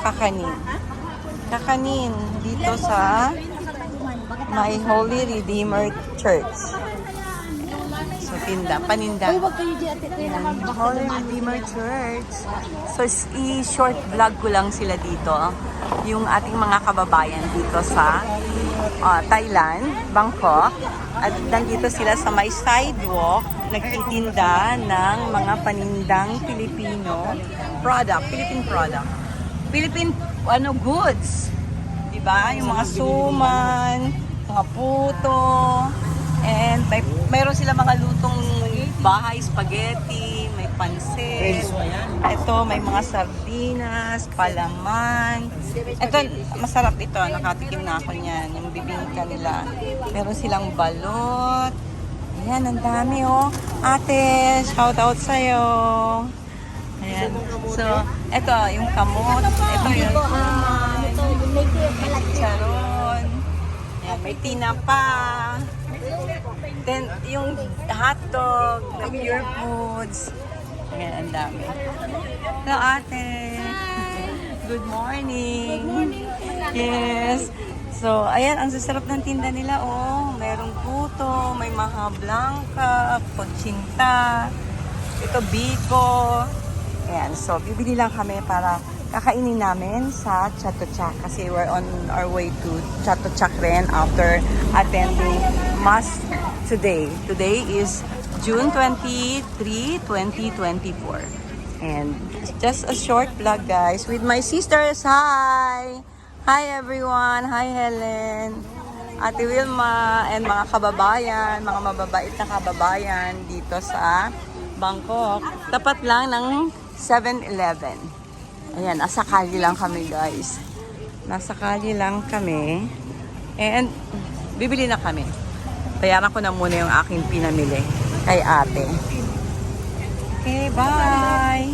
kakanin. Kakanin dito sa My Holy Redeemer Church. So, tinda, paninda. Holy Redeemer Church. So, i-short vlog ko lang sila dito. Yung ating mga kababayan dito sa ah, Thailand, Bangkok. At nandito sila sa may sidewalk, nagtitinda ng mga panindang Pilipino product, Philippine product. Philippine ano goods. 'Di ba? Yung mga suman, mga puto, and may mayroon sila mga lutong bahay spaghetti, may pansit. Ito may mga sardinas, palaman. Ito masarap ito, nakatikim na ako niyan, yung bibingka nila. Meron silang balot. Ayan, ang dami oh. Ate, shout out sa'yo. Ayan. So, ito yung kamot. Ito yung suman. Ito, yung. Charon. Ayan, may tinapa. Then, yung hotdog, na pure foods. Ayan, ang dami. Hello, ate. Good morning. Good morning. Yes. So, ayan, ang sasarap ng tinda nila, oh. Merong puto, may maha blanca, kotsinta, ito biko. Ayan, so bibili lang kami para kakainin namin sa Chatuchak kasi we're on our way to Chatuchak rin after attending Mass today. Today is June 23, 2024. And just a short vlog guys with my sisters. Hi! Hi everyone! Hi Helen! Ate Wilma and mga kababayan, mga mababait na kababayan dito sa Bangkok. Tapat lang ng 7-Eleven. Ayan, nasa kali lang kami guys. Nasa kali lang kami. And bibili na kami. Bayaran ko na muna yung aking pinamili kay ate. Okay, bye!